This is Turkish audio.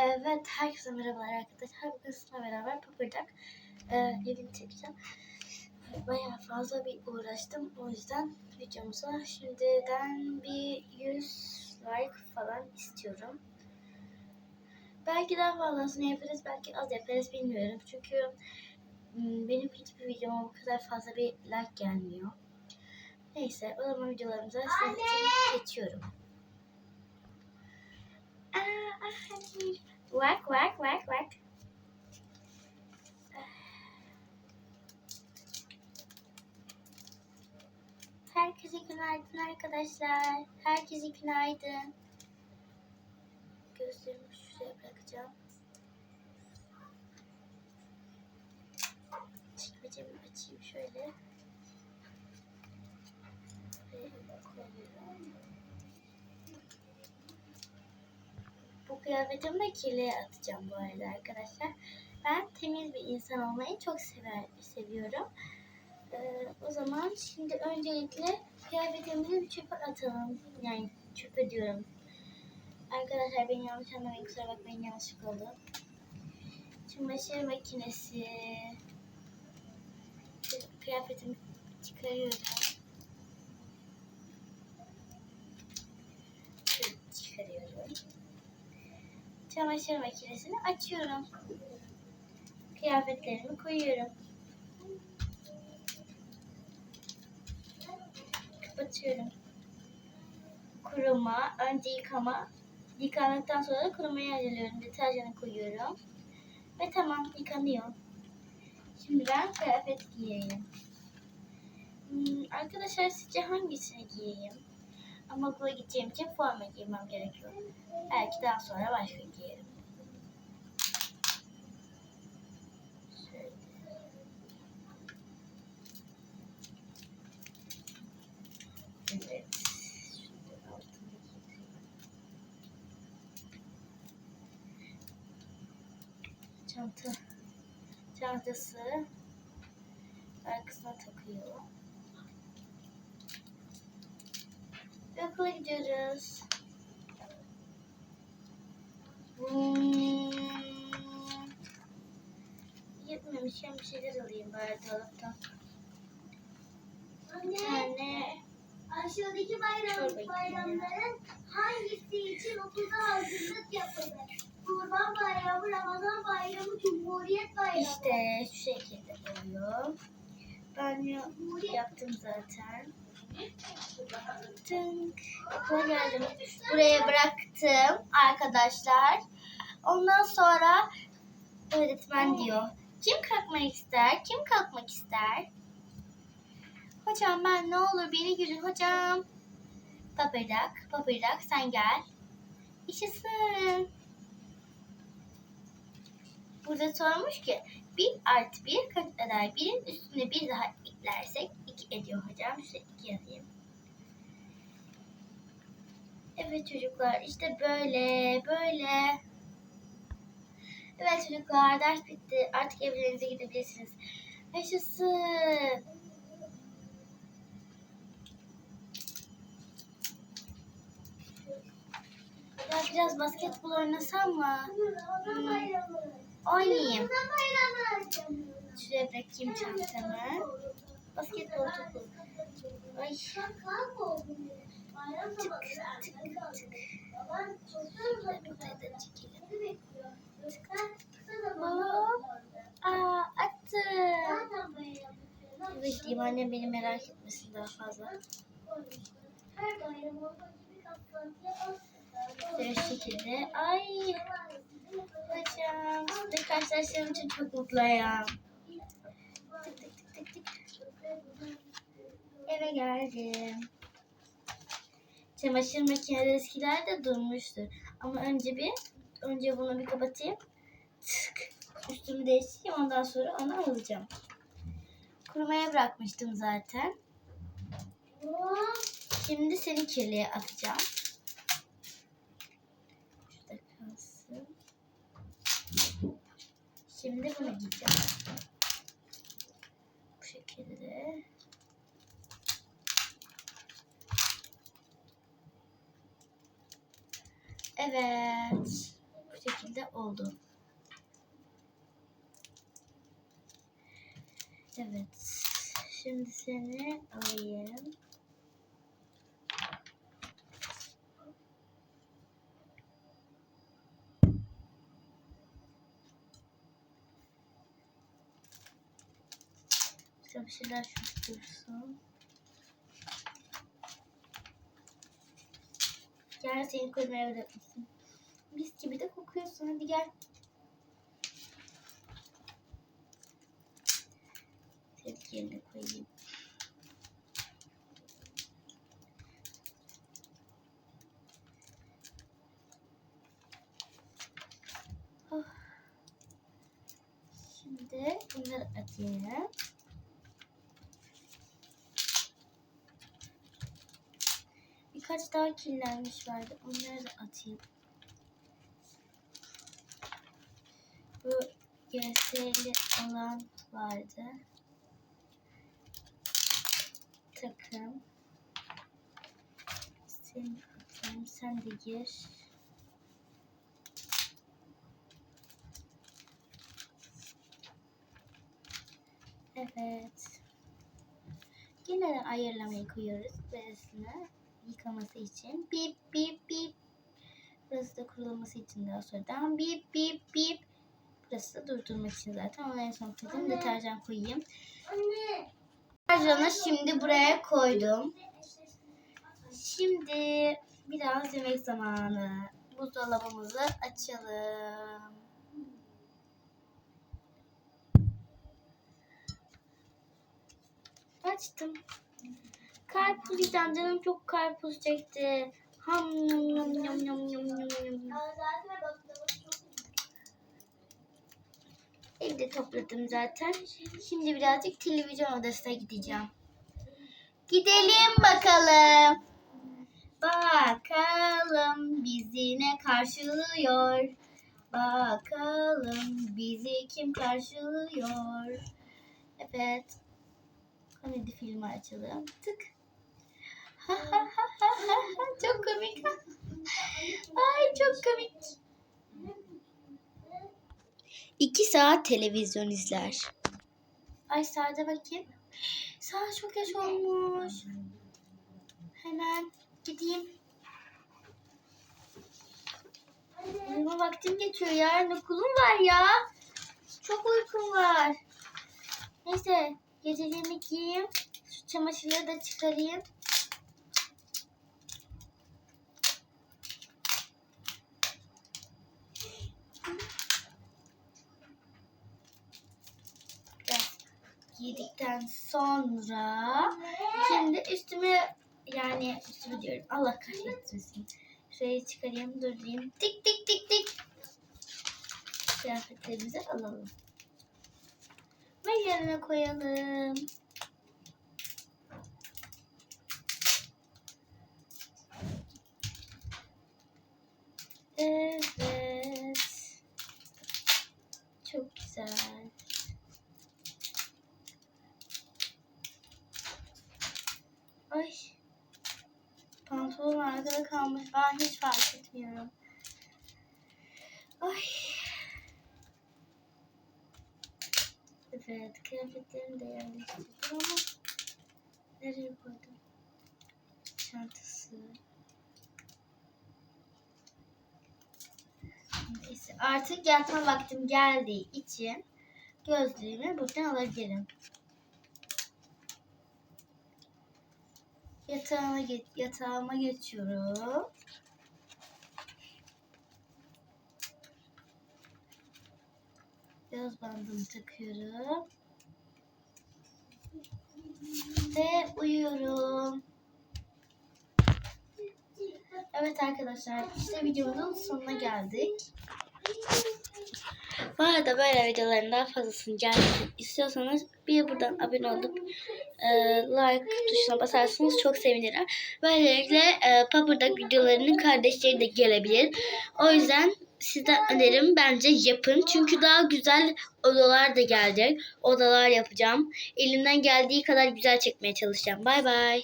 Evet, herkese merhabalar arkadaşlar. Bugün sizinle beraber Papırdak e, evini çekeceğim. Bayağı fazla bir uğraştım. O yüzden videomuza şimdiden bir 100 like falan istiyorum. Belki daha fazlasını yaparız, belki az yaparız bilmiyorum. Çünkü benim hiçbir videoma bu kadar fazla bir like gelmiyor. Neyse, o zaman videolarımıza sizin için geçiyorum. Aa, ah, hayır. Vak. Herkese günaydın arkadaşlar. Herkese günaydın. Gözlerimi şuraya bırakacağım. Çekmecemi açayım şöyle. Ve koyuyorum. Kıyafetimi de kirliye atacağım bu arada arkadaşlar. Ben temiz bir insan olmayı çok sever, seviyorum. Ee, o zaman şimdi öncelikle kıyafetimizi bir çöpe atalım. Yani çöpe diyorum. Arkadaşlar beni yanlış anlamayın kusura bakmayın yanlışlık oldu. Çamaşır makinesi. Kıyafetimi çıkarıyorum. Çıkarıyorum. Çamaşır makinesini açıyorum. Kıyafetlerimi koyuyorum. Kapatıyorum. Kuruma, önce yıkama. Yıkandıktan sonra da kurumaya alıyorum. Deterjanı koyuyorum. Ve tamam yıkanıyor. Şimdi ben kıyafet giyeyim. Hmm, arkadaşlar sizce hangisini giyeyim? Ama okula gideceğim için forma giymem gerekiyor. Belki daha sonra başka giyerim. Çanta. Çantası. Arkasına takıyor. Okula gidiyoruz. Hmm. Yetmemişken bir şeyler alayım bari dolaptan. Anne, tane aşağıdaki bayram, bayramların hangisi için okulda hazırlık yapılır? Kurban Bayramı, Ramazan Bayramı, Cumhuriyet Bayramı. işte şu şekilde oluyor. Banyo yaptım zaten. Tınk. Okula geldim. Buraya bıraktım arkadaşlar. Ondan sonra öğretmen diyor. Kim kalkmak ister? Kim kalkmak ister? Hocam ben ne olur beni görün hocam. Papırdak, papırdak sen gel. Yaşasın. Burada sormuş ki bir artı bir kaç eder? Birin üstüne bir daha eklersek iki ediyor hocam. Şöyle iki yazayım. Evet çocuklar işte böyle böyle. Evet çocuklar ders bitti. Artık evlerinize gidebilirsiniz. Yaşasın. Ya biraz basketbol oynasam mı? Bayramı. Oynayayım. Şuraya bırakayım çantamı. Basketbol topu. Ay. Tık tık tık. Buraya da çekelim. Gökten kısa Hop. Aa attım. Diyeyim annem beni merak etmesin daha fazla. Her bayram olduğu gibi kaplantıya şekilde. Ay Sizinle karşılaştığım için çok mutluyum. Tık tık tık tık tık. Eve geldim. Çamaşır makinesi eskilerde durmuştur. Ama önce bir önce bunu bir kapatayım. Tık. Üstümü değiştireyim ondan sonra onu alacağım. Kurumaya bırakmıştım zaten. Şimdi seni kirliye atacağım. Şimdi bunu giyeceğim. Bu şekilde. Evet. Bu şekilde oldu. Evet. Şimdi seni alayım. Sen bir şeyler şuştursun. Gel seni koymaya öğretmişsin. Mis gibi de kokuyorsun. Hadi gel. Seni yerine koyayım. Oh. Şimdi bunları atayım. Birkaç daha kirlenmiş vardı. Onları da atayım. Bu GS'li olan vardı. Takım. Seni atayım. Sen de gir. Evet. Yine de ayarlamayı koyuyoruz böylesine yıkaması için. Bip bip bip. Burası da kurulaması için daha sonradan bip bip bip. Burası da durdurmak için zaten. Ona en son koydum. Deterjan koyayım. Anne. Deterjanı şimdi buraya koydum. Şimdi biraz yemek zamanı. Buzdolabımızı açalım. Açtım. Karpuz yiyeceğim canım çok karpuz çekti. Ham yum yum yum yum yum yum yum. Evde topladım zaten. Şimdi birazcık televizyon odasına gideceğim. Gidelim bakalım. Bakalım bizi ne karşılıyor. Bakalım bizi kim karşılıyor. Evet. Komedi filmi açalım. Tık. çok komik. Ay çok komik. İki saat televizyon izler. Ay saate bakayım. Saat çok geç olmuş. Hemen gideyim. Uyuma vaktim geçiyor. Yarın okulum var ya. Çok uykum var. Neyse geceliğimi giyeyim. Şu çamaşırları da çıkarayım. Biraz giydikten sonra şimdi üstümü yani üstümü diyorum Allah kahretmesin. Şurayı çıkarayım durdurayım. Tik tik tik tik. Kıyafetlerimizi alalım. Ve yerine koyalım. Evet. Çok güzel. Ay. Pantolon arkada kalmış. Ben hiç fark etmiyorum. Ay. Evet, kıyafetlerimi de yerleştirdim ama nereye koydum? Çantası. Neyse, artık yatma vaktim geldiği için gözlüğümü buradan alabilirim. Yatağıma, geç, yatağıma geçiyorum. Göz bandımı takıyorum. Ve uyuyorum. Evet arkadaşlar işte videomuzun sonuna geldik. Bu arada böyle videoların daha fazlasını gelmesini istiyorsanız bir buradan abone olup e, like tuşuna basarsanız çok sevinirim. Böylelikle e, Papırdak videolarının kardeşleri de gelebilir. O yüzden sizden önerim bence yapın. Çünkü daha güzel odalar da gelecek. Odalar yapacağım. Elimden geldiği kadar güzel çekmeye çalışacağım. Bay bay.